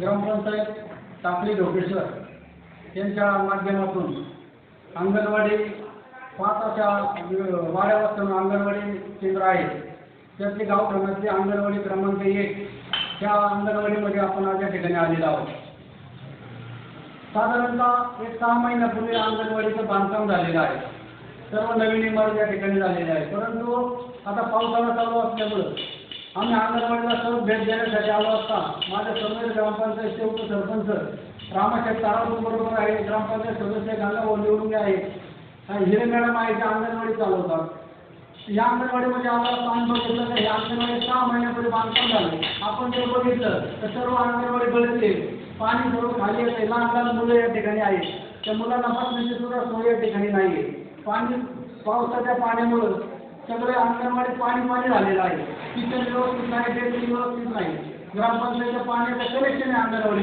ग्रामपंचायत टाकली ढोकेश्वर. यांच्या माध्यमातून अंगणवाडी पाच अशा अंगणवाडी केंद्र आहे त्यातली गाव अंगणवाडी क्रमांक एक त्या अंगणवाडीमध्ये आपण आज या ठिकाणी आलेलो आहोत. साधारणतः एक सहा महिन्यापूर्वी अंगणवाडीचं बांधकाम झालेलं आहे. सर्व नवीन इमारत या ठिकाणी झालेल्या आहे परंतु आता पावसाळा चालू असल्यामुळं आम्ही अंगणवाडीला सर्व भेट देण्यासाठी आलो असता. माझ्यासमोर ग्रामपंचायतचे उपसरपंच रामाशेठ तारापूर बरोबर आहे. ग्रामपंचायत सदस्य गंगा निवडून आहेत आणि हिरे मॅडम आहे त्या अंगणवाडी चालवतात. या अंगणवाडीमध्ये आम्हाला पाणी बघितलं तर या अंगणवाडी सहा महिन्यापूर्वी बांधकाम झालं. आपण जर बघितलं. तर सर्व अंगणवाडी गळते पाणी सर्व खाली येते. लहान लहान मुलं या ठिकाणी आहेत. त्या मुलांना बसण्याची सुद्धा सोय या ठिकाणी नाही आहे पाणी पावसाच्या पाण्यामुळं सगळे अंगणवाडी पाणी पाणी झालेलं आहे. किचन व्यवस्थित नाही बेसिन व्यवस्थित नाही. ग्रामपंचायतीचं पाण्याचं कनेक्शन आहे अंगणवाडी